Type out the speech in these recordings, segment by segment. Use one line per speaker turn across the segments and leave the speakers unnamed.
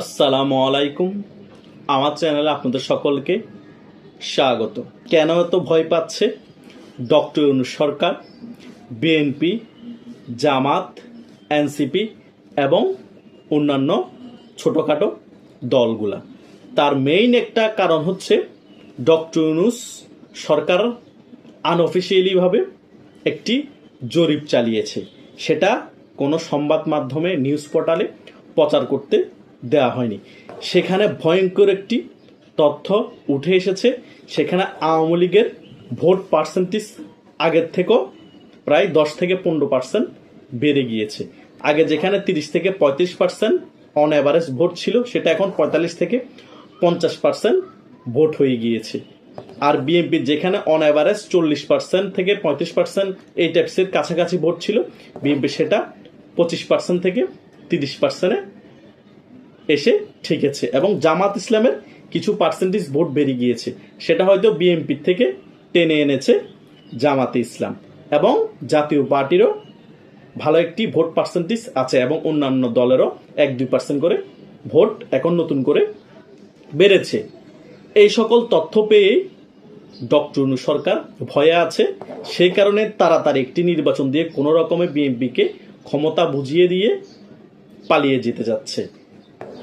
আসসালামু আলাইকুম। আমার চ্যানেলে আপনাদের সকলকে স্বাগত। কেন এত ভয় পাচ্ছে? ডক্টর ইউনূস সরকার বিএনপি জামাত এনসিপি এবং অন্যান্য ছোটোখাটো দলগুলা। তার মেইন একটা কারণ হচ্ছে ডক্টর ইউনুস সরকার আনঅফিসিয়ালিভাবে একটি জরিপ চালিয়েছে। সেটা কোনো সংবাদ মাধ্যমে, নিউজ পোর্টালে প্রচার করতে দেওয়া হয়নি। সেখানে ভয়ঙ্কর একটি তথ্য উঠে এসেছে। সেখানে আওয়ামী লীগের ভোট পার্সেন্টেজ আগের থেকেও প্রায় দশ থেকে পনেরো পার্সেন্ট বেড়ে গিয়েছে। আগে যেখানে তিরিশ থেকে পঁয়ত্রিশ পার্সেন্ট অন অ্যাভারেজ ভোট ছিল, সেটা এখন পঁয়তাল্লিশ থেকে পঞ্চাশ পার্সেন্ট ভোট হয়ে গিয়েছে। আর বিএনপির যেখানে অন অ্যাভারেজ চল্লিশ পার্সেন্ট থেকে পঁয়ত্রিশ পার্সেন্ট এই টাইপসের কাছাকাছি ভোট ছিল বিএনপি সেটা পঁচিশ পার্সেন্ট থেকে তিরিশ পার্সেন্টে এসে ঠেকেছে এবং জামাত ইসলামের কিছু পার্সেন্টেজ ভোট বেরিয়ে গিয়েছে। সেটা হয়তো বিএনপির থেকে টেনে এনেছে জামাতে ইসলাম এবং জাতীয় পার্টিরও ভালো একটি ভোট পার্সেন্টেজ আছে এবং অন্যান্য দলেরও এক দুই পার্সেন্ট করে ভোট এখন নতুন করে বেড়েছে। এই সকল তথ্য পেয়ে ডক্টর অনু সরকার ভয়ে আছে। সেই কারণে তাড়াতাড়ি একটি নির্বাচন দিয়ে কোনো রকমে বিএনপিকে ক্ষমতা বুঝিয়ে দিয়ে পালিয়ে যেতে যাচ্ছে।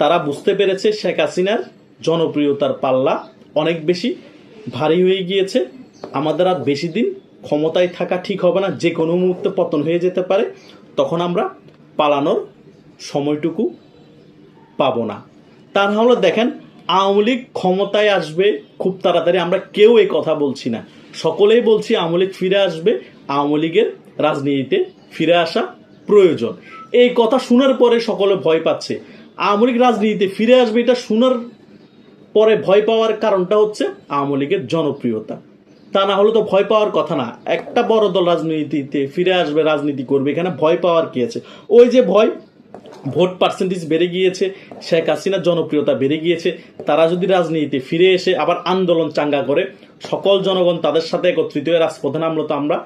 তারা বুঝতে পেরেছে শেখ হাসিনার জনপ্রিয়তার পাল্লা অনেক বেশি ভারী হয়ে গিয়েছে। আমাদের আর বেশি দিন ক্ষমতায় থাকা ঠিক হবে না, যে কোনো মুহূর্তে পতন হয়ে যেতে পারে, তখন আমরা পালানোর সময়টুকু পাবো না। তা না হলে দেখেন, আওয়ামী লীগ ক্ষমতায় আসবে খুব তাড়াতাড়ি, আমরা কেউ এই কথা বলছি না। সকলেই বলছি আওয়ামী লীগ ফিরে আসবে, আওয়ামী লীগের রাজনীতিতে ফিরে আসা প্রয়োজন। এই কথা শোনার পরে সকলে ভয় পাচ্ছে। আওয়ামী রাজনীতিতে ফিরে আসবে, এটা শোনার পরে ভয় পাওয়ার কারণটা হচ্ছে আওয়ামী লীগের জনপ্রিয়তা। তা না হলে তো ভয় পাওয়ার কথা না। একটা বড় দল রাজনীতিতে ফিরে আসবে, রাজনীতি করবে, এখানে ভয় পাওয়ার কি আছে? ওই যে ভয়, ভোট পার্সেন্টেজ বেড়ে গিয়েছে, শেখ হাসিনার জনপ্রিয়তা বেড়ে গিয়েছে, তারা যদি রাজনীতিতে ফিরে এসে আবার আন্দোলন চাঙ্গা করে, সকল জনগণ তাদের সাথে একত্রিত হয়ে রাজপথে নামলো, তো আমরা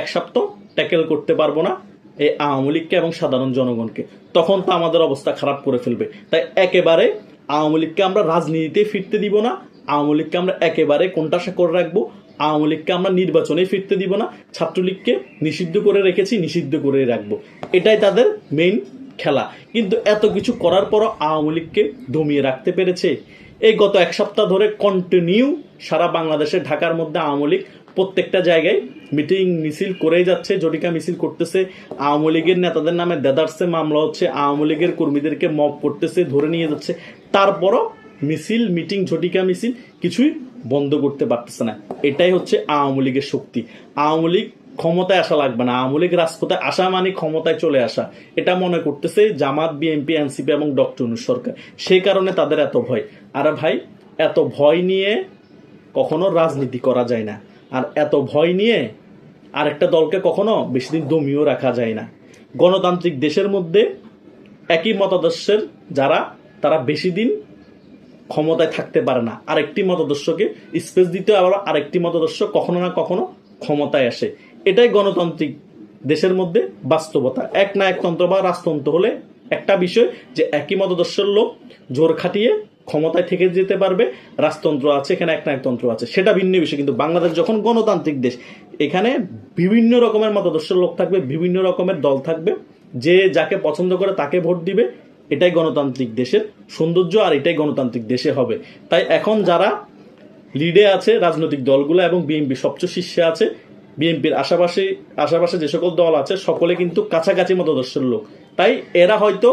এক সপ্তাহ ট্যাকেল করতে পারব না। এই আওয়ামী লীগকে এবং সাধারণ জনগণকে। তখন তো আমাদের অবস্থা খারাপ করে ফেলবে। তাই একেবারে আওয়ামী লীগকে আমরা রাজনীতিতে ফিরতে দিব না। আওয়ামী লীগকে আমরা একেবারে কোনটাশা করে রাখব? আওয়ামী লীগকে আমরা নির্বাচনে ফিরতে দিব না। ছাত্রলীগকে নিষিদ্ধ করে রেখেছি, নিষিদ্ধ করে রাখব। এটাই তাদের মেইন খেলা। কিন্তু এত কিছু করার পরও আওয়ামী লীগকে দমিয়ে রাখতে পেরেছে। এই গত এক সপ্তাহ ধরে কন্টিনিউ সারা বাংলাদেশে ঢাকার মধ্যে আওয়ামী লীগ প্রত্যেকটা জায়গায় মিটিং মিছিল করেই যাচ্ছে। জটিকা মিছিল করতেছে আওয়ামী লীগের নেতাদের নামে দেদারসে মামলা হচ্ছে। আওয়ামী লীগের কর্মীদেরকে মব করতেছে, ধরে নিয়ে যাচ্ছে। তারপরও মিছিল, মিটিং ঝটিকা মিছিল কিছুই বন্ধ করতে পারতেছে না। এটাই হচ্ছে আওয়ামী লীগের শক্তি। আওয়ামী লীগ ক্ষমতায় আসা লাগবে না। আওয়ামী লীগ রাজপথে আসা মানে ক্ষমতায় চলে আসা। এটা মনে করতেছে জামাত, বিএনপি, এনসিপি এবং ডক্টর ইউনূস সরকার। সেই কারণে তাদের এত ভয়। আর ভাই, এত ভয় নিয়ে কখনো রাজনীতি করা যায় না। আর এত ভয় নিয়ে আরেকটা দলকে কখনো বেশি দিন দমিয়েও রাখা যায় না। গণতান্ত্রিক দেশের মধ্যে একই মতাদর্শের যারা, তারা বেশি দিন ক্ষমতায় থাকতে পারে না। আরেকটি মতাদর্শকে স্পেস দিতে আবার আরেকটি মতাদর্শ কখনো না কখনো ক্ষমতায় আসে। এটাই গণতান্ত্রিক দেশের মধ্যে বাস্তবতা। এক না একতন্ত্র বা রাজতন্ত্র হলে একটা বিষয় যে একই মতাদর্শের লোক জোর খাটিয়ে ক্ষমতায় থেকে যেতে পারবে, রাজতন্ত্র আছে, এখানে এক না একতন্ত্র আছে, সেটা ভিন্ন বিষয়। কিন্তু বাংলাদেশ যখন গণতান্ত্রিক দেশ, এখানে বিভিন্ন রকমের মতাদর্শের লোক থাকবে, বিভিন্ন রকমের দল থাকবে, যে যাকে পছন্দ করে তাকে ভোট দিবে, এটাই গণতান্ত্রিক দেশের সৌন্দর্য আর এটাই গণতান্ত্রিক দেশে হবে। তাই এখন যারা লিডে আছে রাজনৈতিক দলগুলো এবং বিএনপি সবচেয়ে শীর্ষে আছে বিএনপির আশেপাশে আশেপাশে যে সকল দল আছে, সকলে কিন্তু কাছাকাছি মতাদর্শের লোক। তাই এরা হয়তো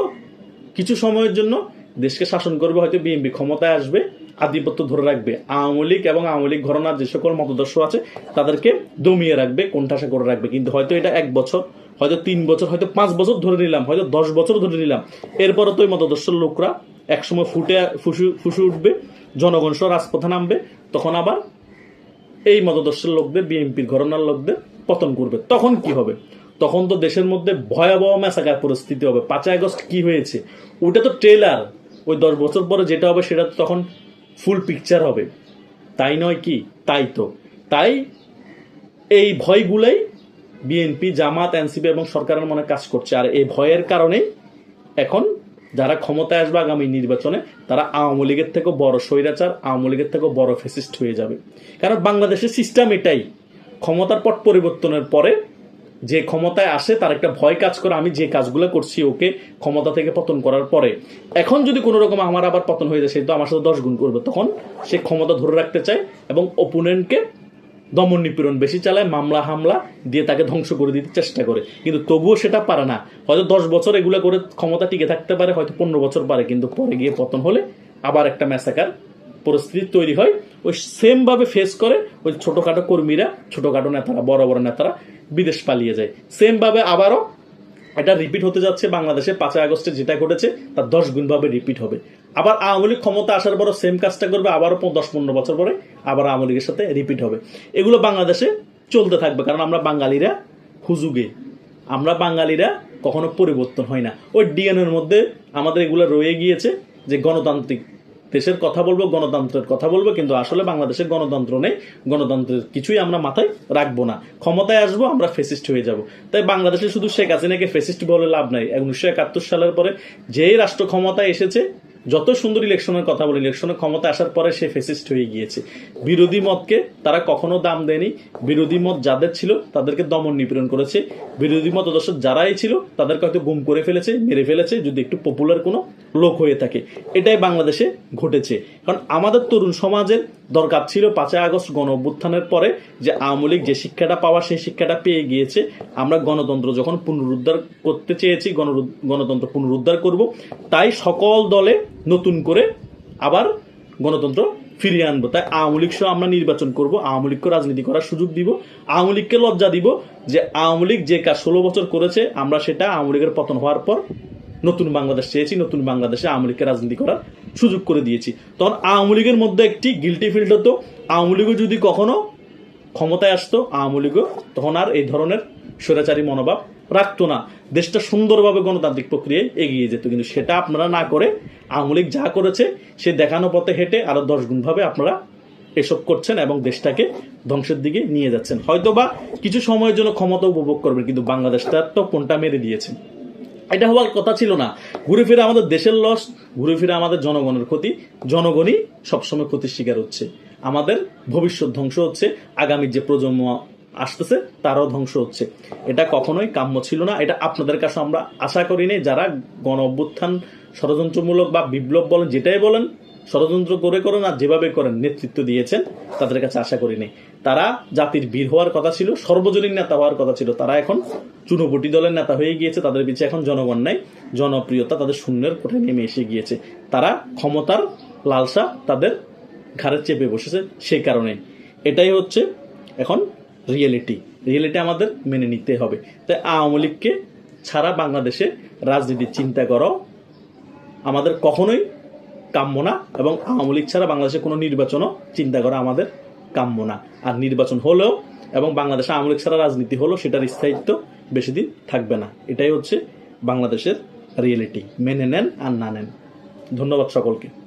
কিছু সময়ের জন্য দেশকে শাসন করবে, হয়তো বিএনপি ক্ষমতায় আসবে, আধিপত্য ধরে রাখবে। আওয়ামী লীগ এবং আওয়ামী লীগ ঘরনার যে সকল মতদর্শ আছে, তাদেরকে দমিয়ে রাখবে, কোণঠাসা করে রাখবে। কিন্তু হয়তো এটা এক বছর, হয়তো তিন বছর, হয়তো পাঁচ বছর ধরে নিলাম, হয়তো দশ বছর ধরে নিলাম। এরপরে তো ওই মতদর্শের লোকরা একসময় ফুটে, ফুসু ফুসু উঠবে, জনগণ সহ রাজপথে নামবে, তখন আবার এই মতদর্শের লোকদের, বিএনপির ঘরনার লোকদের পতন করবে। তখন কি হবে? তখন তো দেশের মধ্যে ভয়াবহ ম্যাসাকার পরিস্থিতি হবে। পাঁচই আগস্ট কি হয়েছে? ওটা তো ট্রেলার। ওই দশ বছর পরে যেটা হবে সেটা তখন ফুল পিকচার হবে। তাই নয় কি? তাই তো। তাই এই ভয়গুলোই বিএনপি জামাত এনসিপি এবং সরকারের মনে কাজ করছে। আর এই ভয়ের কারণেই এখন যারা ক্ষমতায় আসবে আগামী নির্বাচনে, তারা আওয়ামী লীগের থেকে বড় স্বৈরাচার, আওয়ামী লীগের থেকে বড় ফেসিস্ট হয়ে যাবে। কারণ বাংলাদেশের সিস্টেম এটাই। ক্ষমতার পট পরিবর্তনের পরে যে ক্ষমতায় আসে, তার একটা ভয় কাজ করে, আমি যে কাজগুলো করছি ওকে ক্ষমতা থেকে পতন করার পরে। এখন যদি কোনো রকম আমার আবার পতন হয়ে যায়, সে তো আমার সাথে দশ গুণ করবে, তখন সে ক্ষমতা ধরে রাখতে চায় এবং ওপোনেন্টকে দমন নিপীড়ন বেশি চালায়, মামলা, হামলা দিয়ে তাকে ধ্বংস করে দিতে চেষ্টা করে। কিন্তু তবুও সেটা পারে না। হয়তো দশ বছর এগুলো করে ক্ষমতা টিকে থাকতে পারে, হয়তো পনেরো বছর পারে, কিন্তু পরে গিয়ে পতন হলে আবার একটা ম্যাসাকার পরিস্থিতি তৈরি হয়। ওই সেম ভাবে ফেস করে ওই ছোটখাটো কর্মীরা, ছোটখাটো নেতারা, বড় বড় নেতারা বিদেশ পালিয়ে যায়। সেম ভাবে আবারও এটা রিপিট হতে যাচ্ছে বাংলাদেশে পাঁচই আগস্টে যেটা ঘটেছে, তার দশ গুণ ভাবে রিপিট হবে। আবার আওয়ামী লীগ ক্ষমতা আসার পরও সেম কাজটা করবে আবারও দশ, পনেরো বছর পরে আবার আওয়ামী লীগের সাথে রিপিট হবে। এগুলো বাংলাদেশে চলতে থাকবে, কারণ আমরা বাঙালিরা হুজুগে। আমরা বাঙালিরা কখনো পরিবর্তন হয় না। ওই ডিএনএর মধ্যে আমাদের এগুলো রয়ে গিয়েছে যে গণতান্ত্রিক দেশের কথা বলব, গণতন্ত্রের কথা বলব, কিন্তু আসলে বাংলাদেশের গণতন্ত্র নেই। গণতন্ত্রের কিছুই আমরা মাথায় রাখব না। ক্ষমতায় আসব, আমরা ফেসিস্ট হয়ে যাব। তাই বাংলাদেশে শুধু শেখ হাসিনাকে ফেসিস্ট বলে লাভ নাই। উনিশশো একাত্তর সালের পরে যেই রাষ্ট্র ক্ষমতায় এসেছে, যত সুন্দর ইলেকশনের কথা বলি ইলেকশনের ক্ষমতা আসার পরে সে ফেসিস্ট হয়ে গিয়েছে। বিরোধী মতকে তারা কখনো দাম দেয়নি। বিরোধী মত যাদের ছিল, তাদেরকে দমন নিপীড়ন করেছে। বিরোধী মত যারাই ছিল, তাদেরকে হয়তো গুম করে ফেলেছে, মেরে ফেলেছে। যদি একটু পপুলার কোনো লোক হয়ে থাকে। এটাই বাংলাদেশে ঘটেছে। কারণ আমাদের তরুণ সমাজের দরকার ছিল পাঁচই আগস্ট গণ অভ্যুত্থানের পরে যে আওয়ামী লীগ যে শিক্ষাটা পাওয়া, সেই শিক্ষাটা পেয়ে গিয়েছে। আমরা গণতন্ত্র যখন পুনরুদ্ধার করতে চেয়েছি গণতন্ত্র পুনরুদ্ধার করব, তাই সকল দলে নতুন করে আবার গণতন্ত্র ফিরিয়ে আনব। তাই আওয়ামী লীগ সহ আমরা নির্বাচন করব, আওয়ামী লীগকে রাজনীতি করার সুযোগ দিব, আওয়ামী লীগকে লজ্জা দিব যে আওয়ামী লীগ যে কাজ ষোলো বছর করেছে, আমরা সেটা আওয়ামী লীগের পতন হওয়ার পর নতুন বাংলাদেশ চেয়েছি, নতুন বাংলাদেশে আওয়ামী লীগকে রাজনীতি করার সুযোগ করে দিয়েছি। তখন আওয়ামী লীগের মধ্যে একটি গিলটি ফিল্ড হতো। আওয়ামী লীগও যদি কখনো ক্ষমতায় আসতো, আওয়ামী লীগও তখন আর এই ধরনের স্বৈরাচারী মনোভাব রাখতো না। দেশটা সুন্দরভাবে গণতান্ত্রিক প্রক্রিয়ায় এগিয়ে যেত। কিন্তু সেটা আপনারা না করে আওয়ামী লীগ যা করেছে, সে দেখানো পথে হেঁটে আরও দশ গুণভাবে আপনারা এসব করছেন এবং দেশটাকে ধ্বংসের দিকে নিয়ে যাচ্ছেন। হয়তোবা কিছু সময়ের জন্য ক্ষমতা উপভোগ করবেন, কিন্তু বাংলাদেশটা তো কোনটা মেরে দিয়েছেন এটা হওয়ার কথা ছিল না। ঘুরে ফিরে আমাদের দেশের লস, ঘুরে ফিরে আমাদের জনগণের ক্ষতি। জনগণই সবসময় ক্ষতির শিকার হচ্ছে। আমাদের ভবিষ্যৎ ধ্বংস হচ্ছে, আগামী যে প্রজন্ম আসতেছে, তারও ধ্বংস হচ্ছে। এটা কখনোই কাম্য ছিল না। এটা আপনাদের কাছে আমরা আশা করিনি যারা গণ অভ্যুত্থান ষড়যন্ত্রমূলক বা বিপ্লব বলেন, যেটাই বলেন, ষড়যন্ত্র করে করেন আর যেভাবে করেন নেতৃত্ব দিয়েছেন, তাদের কাছে আশা করিনি তারা জাতির বীর হওয়ার কথা ছিল, সর্বজনীন নেতা হওয়ার কথা ছিল। তারা এখন চুনোবটি দলের নেতা হয়ে গিয়েছে, তাদের পিছিয়ে এখন জনগণ নাই, জনপ্রিয়তা তাদের শূন্যের কোঠায় নেমে এসে গিয়েছে। তারা ক্ষমতার লালসা তাদের ঘাড়ে চেপে বসেছে সেই কারণে এটাই হচ্ছে এখন রিয়েলিটি। রিয়েলিটি আমাদের মেনে নিতে হবে। তাই আওয়ামী লীগকে ছাড়া বাংলাদেশে রাজনীতির চিন্তা করো, আমাদের কখনোই কাম্য না এবং আওয়ামী লীগ ছাড়া বাংলাদেশে কোনো নির্বাচনও চিন্তা করা আমাদের কাম্য না। আর নির্বাচন হলেও এবং বাংলাদেশে আওয়ামী লীগ ছাড়া রাজনীতি হলেও সেটার স্থায়িত্ব বেশি দিন থাকবে না। এটাই হচ্ছে বাংলাদেশের রিয়েলিটি মেনে নেন আর না নেন। ধন্যবাদ সকলকে।